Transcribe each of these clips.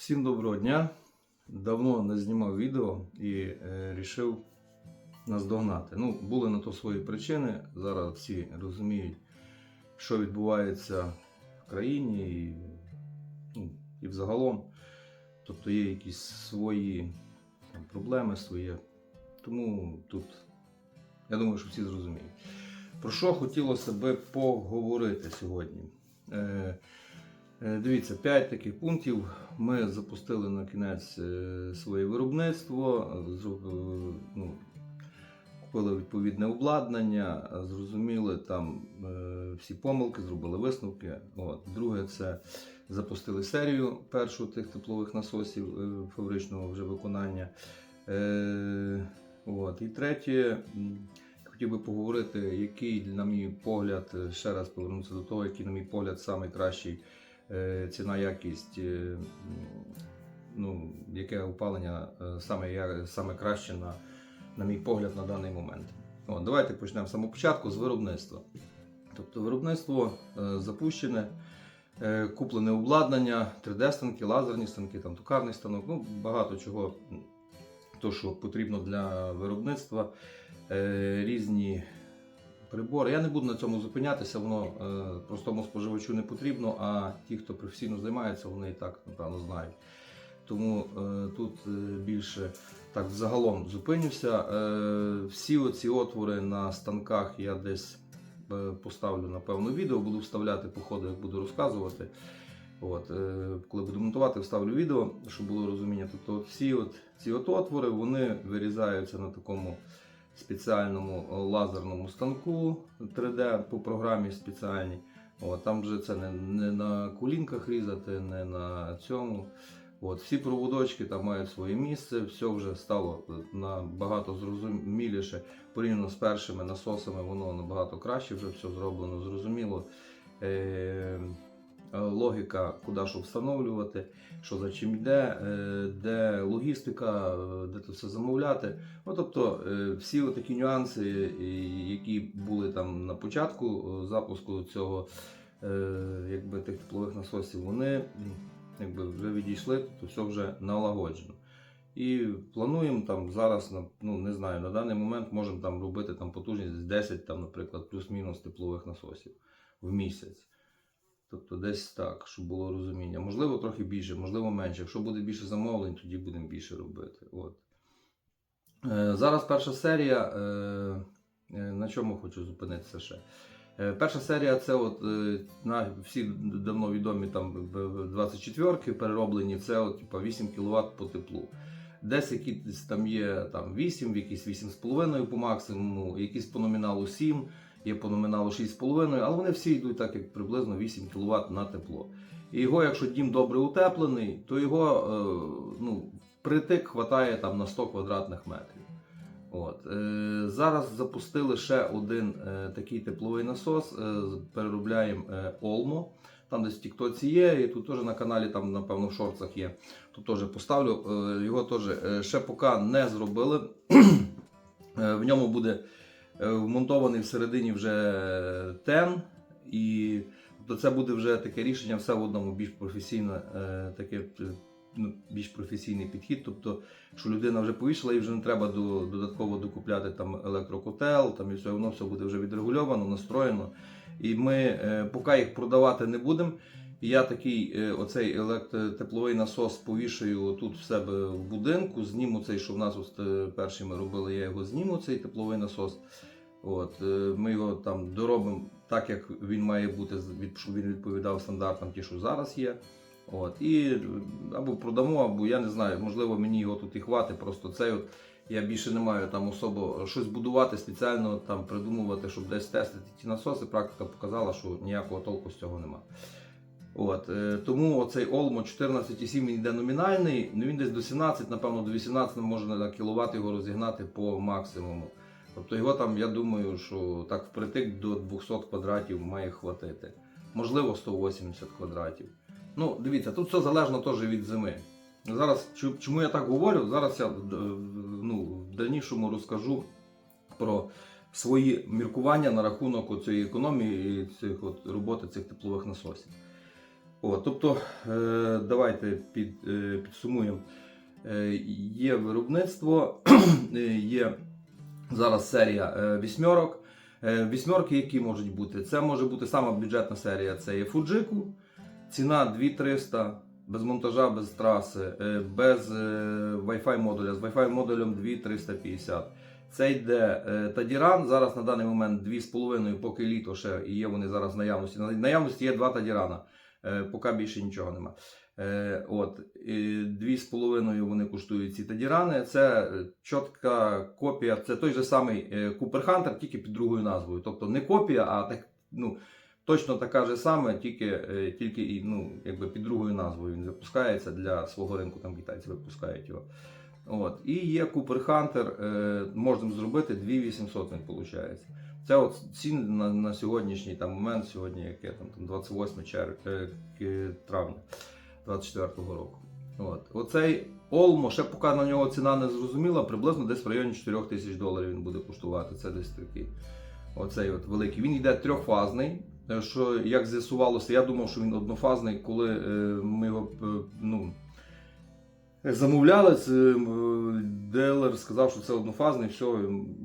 Всім доброго дня. Давно не знімав відео і е, рішив наздогнати. Ну, були на то свої причини. Зараз всі розуміють, що відбувається в країні і, ну, і взагалом. Тобто є якісь свої там, проблеми свої. Тому тут я думаю, що всі зрозуміють. Про що хотілося би поговорити сьогодні? Е, Дивіться, 5 таких пунктів. Ми запустили на кінець е, своє виробництво, е, е, ну, купили відповідне обладнання, е, зрозуміли там е, всі помилки, зробили висновки. От. Друге, це запустили серію першу тих теплових насосів е, фабричного вже виконання. Е, От. І третє, хотів би поговорити, який, на мій погляд, е, ще раз повернутися до того, який, на мій погляд, найкращий е, ціна якість, е, ну, яке опалення е, саме, саме краще на, на мій погляд на даний момент. От, давайте почнемо з самого початку з виробництва. Тобто виробництво е, запущене, е, куплене обладнання, 3D-станки, лазерні станки, там, токарний станок, ну, багато чого, то, що потрібно для виробництва, е, різні прибори. Я не буду на цьому зупинятися, воно е, простому споживачу не потрібно, а ті, хто професійно займається, вони і так, напевно, знають. Тому е, тут е, більше так загалом зупинюся. Е, всі оці отвори на станках я десь е, поставлю, напевно, відео, буду вставляти по ходу, як буду розказувати. От, е, коли буду монтувати, вставлю відео, щоб було розуміння. Тобто всі от, ці от отвори вони вирізаються на такому спеціальному е, лазерному станку 3D по програмі спеціальній. От, там вже це не, не на кулінках різати, не на цьому. От, всі проводочки там мають своє місце, все вже стало е, набагато зрозуміліше. Порівняно з першими насосами, воно набагато краще вже все зроблено, зрозуміло. Логіка, куди що встановлювати, що за чим йде, е, де логістика, е, де це все замовляти. Ну, тобто е, всі такі нюанси, які були там на початку запуску цього якби, тих теплових насосів, вони якби, вже відійшли, тобто все вже налагоджено. І плануємо там зараз, ну не знаю, на даний момент можемо там робити там потужність 10, там, наприклад, плюс-мінус теплових насосів в місяць. Тобто десь так, щоб було розуміння. Можливо, трохи більше, можливо, менше. Якщо буде більше замовлень, тоді будемо більше робити. От. Е, зараз перша серія. Е, е, на чому хочу зупинитися ще? Е, перша серія це от, е, на всі давно відомі там 24-ки перероблені, це от, типа, 8 кВт по теплу. Десь якісь там є там, 8, якісь 8,5 по максимуму, якісь по номіналу 7 є по номіналу 6,5, але вони всі йдуть так, як приблизно 8 кВт на тепло. І його, якщо дім добре утеплений, то його е, ну, притик хватає там на 100 квадратних метрів. От. Е, зараз запустили ще один е, такий тепловий насос, переробляємо Олмо. Там десь в Тіктоці є, і тут теж на каналі, там, напевно, в шорцах є. Тут теж поставлю. Його теж ще поки не зробили. В ньому буде вмонтований всередині вже тен, і тобто це буде вже таке рішення, все в одному більш професійне, е, таке е, ну, більш професійний підхід. Тобто, що людина вже повішала і вже не треба до, додатково докупляти там електрокотел, там і все воно все буде вже відрегульовано, настроєно. І ми е, поки їх продавати не будемо. Я такий е, оцей електротепловий насос повішаю тут в себе в будинку. Зніму цей, що в нас ось, е, перший ми робили, я його зніму, цей тепловий насос. От, е, ми його там доробимо так, як він має бути, щоб він відповідав стандартам, ті, що зараз є. От, і або продамо, або я не знаю, можливо, мені його тут і хватить. Просто цей от я більше не маю там особо щось будувати спеціально, там придумувати, щоб десь тестити ті насоси. Практика показала, що ніякого толку з цього немає. От, е, тому оцей Олмо 14,7 він йде номінальний, ну він десь до 17, напевно, до 18 можна на кіловат його розігнати по максимуму. Тобто його там, я думаю, що так впритик до 200 квадратів має хватити. Можливо, 180 квадратів. Ну, дивіться, тут все залежно теж від зими. Зараз, чому я так говорю? Зараз я е, ну, в дальнішому розкажу про свої міркування на рахунок цієї економії і цих от роботи цих теплових насосів. О, тобто, е, давайте під, е, підсумуємо. Є виробництво, є зараз серія е, вісьмерок. Е, вісьмерки, які можуть бути? Це може бути сама бюджетна серія, це є Fujitsu. Ціна 2300, без монтажа, без траси, е, без Wi-Fi модуля. З Wi-Fi модулем 2350. Це йде Тадіран. Зараз на даний момент 2,5, поки літо ще і є вони зараз в наявності. На наявності є два Тадірана. Поки більше нічого нема. Е, от, дві з половиною вони коштують ці тадірани. Це е, чітка копія, це той же самий Cooper Hunter, тільки під другою назвою. Тобто не копія, а так, ну, точно така ж саме, тільки, е, тільки ну, якби під другою назвою він випускається для свого ринку, там китайці випускають його. От. І є Hunter, е, можемо зробити 2800 він виходить. Це от ціни на, на сьогоднішній там, момент, сьогодні яке там, там 28 чер... е, травня 24-го року. От. Оцей Олмо, ще поки на нього ціна не зрозуміла, приблизно десь в районі 4 тисяч доларів він буде коштувати. Це десь такий. Оцей от великий. Він йде трьохфазний. е, Що як з'ясувалося, я думав, що він однофазний, коли е, ми його е, ну, замовляли. Дилер сказав, що це однофазний. Все,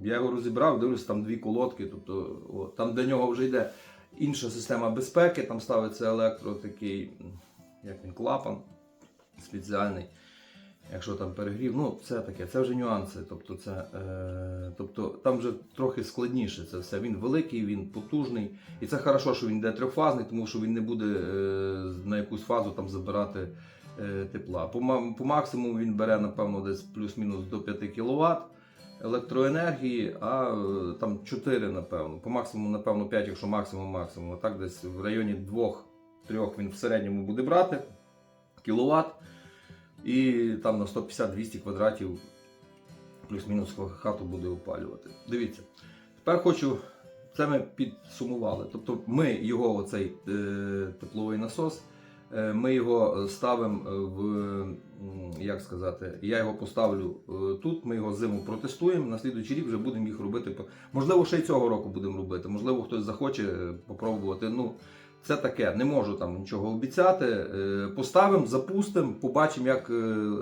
я його розібрав, дивлюсь, там дві колодки. Тобто, о, там для нього вже йде інша система безпеки, там ставиться електро такий, як він, клапан спеціальний. Якщо там перегрів, ну це таке, це вже нюанси. Тобто, це, е, тобто там вже трохи складніше це все. Він великий, він потужний. І це хорошо, що він йде трьохфазний, тому що він не буде е, на якусь фазу там забирати е, тепла. По, по максимуму він бере, напевно, десь плюс-мінус до 5 кВт електроенергії, а е, там 4, напевно. По максимуму, напевно, 5, якщо максимум максимум. А так десь в районі 2-3 він в середньому буде брати кіловат. І там на 150-200 квадратів плюс-мінус хату буде опалювати. Дивіться, тепер хочу. Це ми підсумували. Тобто ми його, оцей е, тепловий насос, е, ми його ставимо в, як сказати, я його поставлю е, тут, ми його зиму протестуємо, на слідуючий рік вже будемо їх робити. Можливо, ще й цього року будемо робити, можливо, хтось захоче попробувати. Ну, це таке, не можу там нічого обіцяти. Е, Поставимо, запустимо, побачимо, як е, е,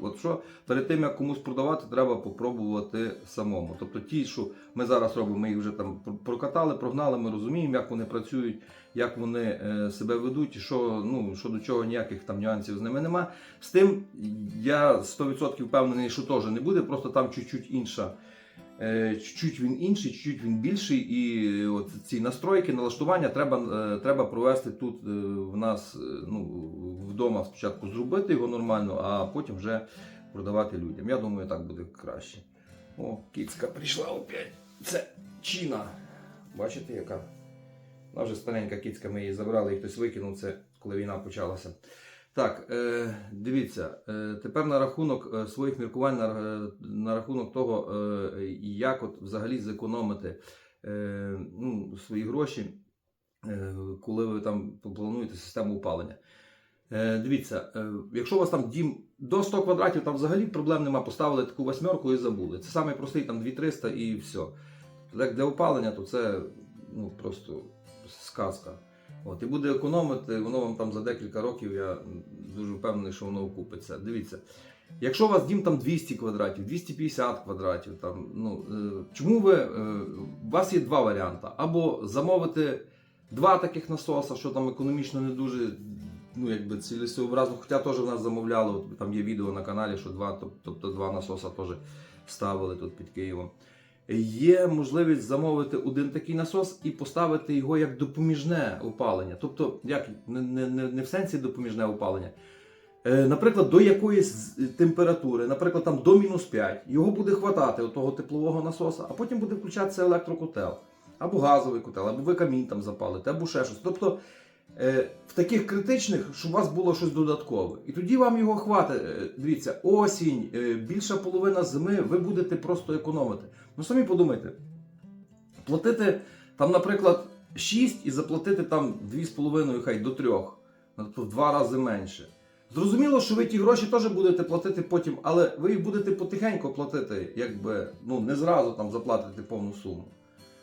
от що перед тим як комусь продавати, треба попробувати самому. Тобто ті, що ми зараз робимо, ми їх вже там прокатали, прогнали, ми розуміємо, як вони працюють, як вони себе ведуть, і що, ну, що до чого ніяких там нюансів з ними нема. З тим я 100% впевнений, що теж не буде, просто там чуть-чуть інша. Е, Чуть-чуть він інший, чуть-чуть він більший, і от ці настройки, налаштування треба, е, треба провести тут е, в нас е, ну, вдома спочатку зробити його нормально, а потім вже продавати людям. Я думаю, так буде краще. О, кицька прийшла опять. Це Чіна. Бачите, яка? Вона вже старенька кицька, ми її забрали, і хтось викинув це, коли війна почалася. Так, е, дивіться, е, тепер на рахунок е, своїх міркувань, на, рахунок того, як от взагалі зекономити ну, свої гроші, коли ви там плануєте систему опалення. Дивіться, якщо у вас там дім до 100 квадратів, там взагалі проблем нема, поставили таку восьмерку і забули. Це самий простий там 2300 і все. Так для опалення, то це ну, просто сказка. От, і буде економити, воно вам там за декілька років, я дуже впевнений, що воно окупиться. Дивіться, якщо у вас дім там 200 квадратів, 250 квадратів, там, ну, е, чому ви, е, у вас є два варіанти. Або замовити два таких насоса, що там економічно не дуже ну, якби цілесообразно, хоча теж в нас замовляли, от, там є відео на каналі, що два, тоб- тобто два насоса теж ставили тут під Києвом. Є можливість замовити один такий насос і поставити його як допоміжне опалення. Тобто, як не, не, не, в сенсі допоміжне опалення. Е, наприклад, до якоїсь температури, наприклад, там до мінус 5, його буде хватати того теплового насоса, а потім буде включатися електрокотел, або газовий котел, або ви камінь там запалите, або ще щось. Тобто е, в таких критичних, щоб у вас було щось додаткове. І тоді вам його хватить. Е, Дивіться, осінь, е, більша половина зими, ви будете просто економити. Ну самі подумайте, платити там, наприклад, 6 і заплатити там 2,5, хай до 3, тобто в два рази менше. Зрозуміло, що ви ті гроші теж будете платити потім, але ви їх будете потихеньку платити, якби ну не зразу там заплатити повну суму.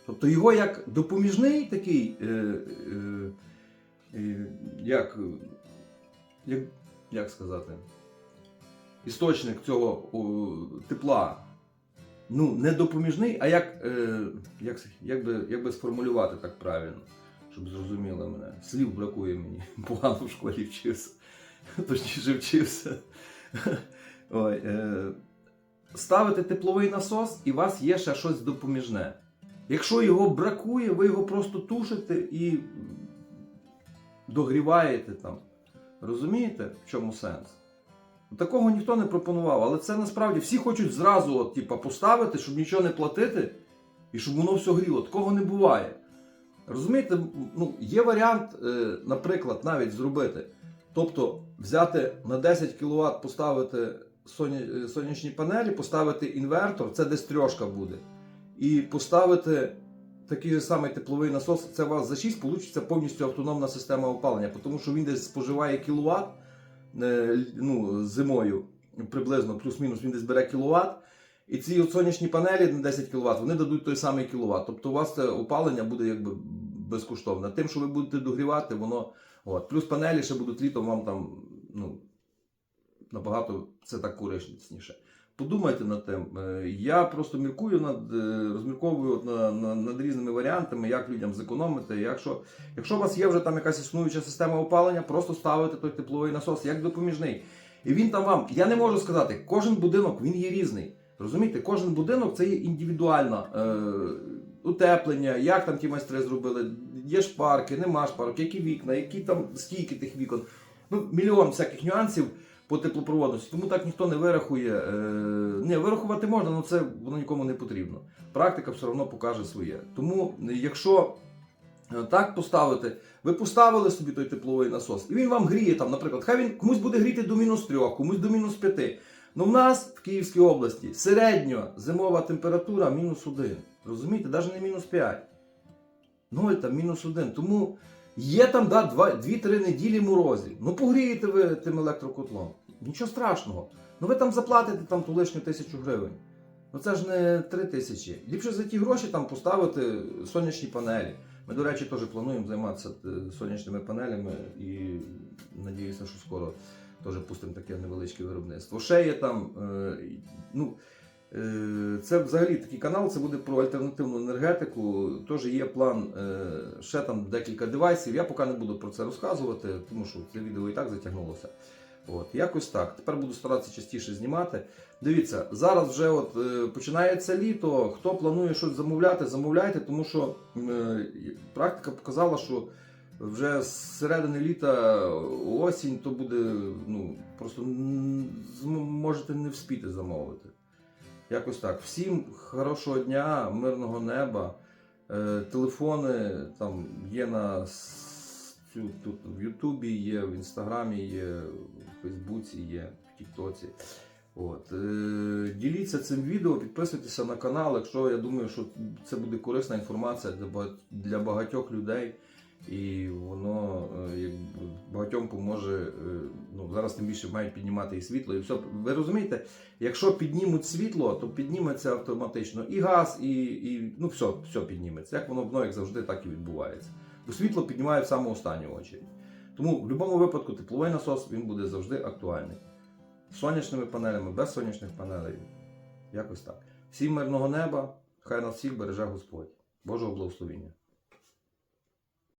Тобто його як допоміжний такий е, е, як, як, як сказати, істочник цього о, тепла. Ну, не допоміжний, а як, е, як, як, би, як би сформулювати так правильно, щоб зрозуміли мене. Слів бракує мені. Погано в школі вчився. Точніше вчився. Ой, е, ставите тепловий насос, і у вас є ще щось допоміжне. Якщо його бракує, ви його просто тушите і догріваєте там. Розумієте, в чому сенс? Такого ніхто не пропонував, але це насправді всі хочуть зразу от, типа, поставити, щоб нічого не платити і щоб воно все гріло. Такого не буває. Розумієте, ну, є варіант, е, наприклад, навіть зробити. Тобто взяти на 10 кВт, поставити е, сонячні панелі, поставити інвертор, це десь трьошка буде. І поставити такий же самий тепловий насос, це у вас за 6 вийде повністю автономна система опалення, тому що він десь споживає кіловат е, ну, зимою, приблизно плюс-мінус він десь бере кіловат. І ці от сонячні панелі на 10 кВт, вони дадуть той самий кіловат. Тобто у вас це опалення буде якби безкоштовне. Тим, що ви будете догрівати, воно. От. Плюс панелі ще будуть літом вам там ну, набагато це так корисніше. Подумайте над тим. Е, Я просто міркую над е, розмірковую от на, на, над різними варіантами, як людям зекономити. Якщо, якщо у вас є вже там якась існуюча система опалення, просто ставите той тепловий насос як допоміжний. І він там вам, я не можу сказати, кожен будинок він є різний. Розумієте, кожен будинок це є індивідуальне е, утеплення, як там ті майстри зробили, є шпарки, нема шпарок, які вікна, які там стійки тих вікон. Ну, мільйон всяких нюансів по теплопроводності. Тому так ніхто не вирахує. Не, вирахувати можна, але це воно нікому не потрібно. Практика все одно покаже своє. Тому, е, якщо е, так поставити, ви поставили собі той тепловий насос, і він вам гріє там, наприклад, хай він комусь буде гріти до мінус 3, комусь до мінус 5. Ну в нас в Київській області середньо зимова температура мінус 1. Розумієте, навіть не мінус 5. 0 там мінус 1. Тому є там да, 2-3 неділі морозів. Ну погрієте ви тим електрокотлом. Нічого страшного. Ну ви там заплатите там ту лишню тисячу гривень. Ну це ж не 3 тисячі. Ліпше за ті гроші там поставити сонячні панелі. Ми, до речі, теж плануємо займатися е, сонячними панелями і надіюся, що скоро теж пустимо таке невеличке виробництво. Ще є там. е, ну, це взагалі такий канал, це буде про альтернативну енергетику. Теж є план е, ще там декілька девайсів. Я поки не буду про це розказувати, тому що це відео і так затягнулося. От, якось так. Тепер буду старатися частіше знімати. Дивіться, зараз вже от е, починається літо. Хто планує щось замовляти, замовляйте, тому що е, практика показала, що вже з середини літа осінь, то буде, ну, просто можете не вспіти замовити. Якось так. Всім хорошого дня, мирного неба. Е, телефони там є на тут в Ютубі, є, в Інстаграмі є, в Фейсбуці є, в Тіктоці. От. Е, діліться цим відео, підписуйтеся на канал, якщо я думаю, що це буде корисна інформація для багатьох людей. І воно е, багатьом поможе. е, Ну, зараз тим більше мають піднімати і світло, і все. Ви розумієте, якщо піднімуть світло, то підніметься автоматично і газ, і, і ну все, все підніметься. Як воно воно як завжди, так і відбувається. Бо світло піднімає в саму останню очередь. Тому в будь-якому випадку тепловий насос він буде завжди актуальний. З сонячними панелями, без сонячних панелей. Якось так. Всім мирного неба, хай нас всіх береже Господь. Божого благословіння.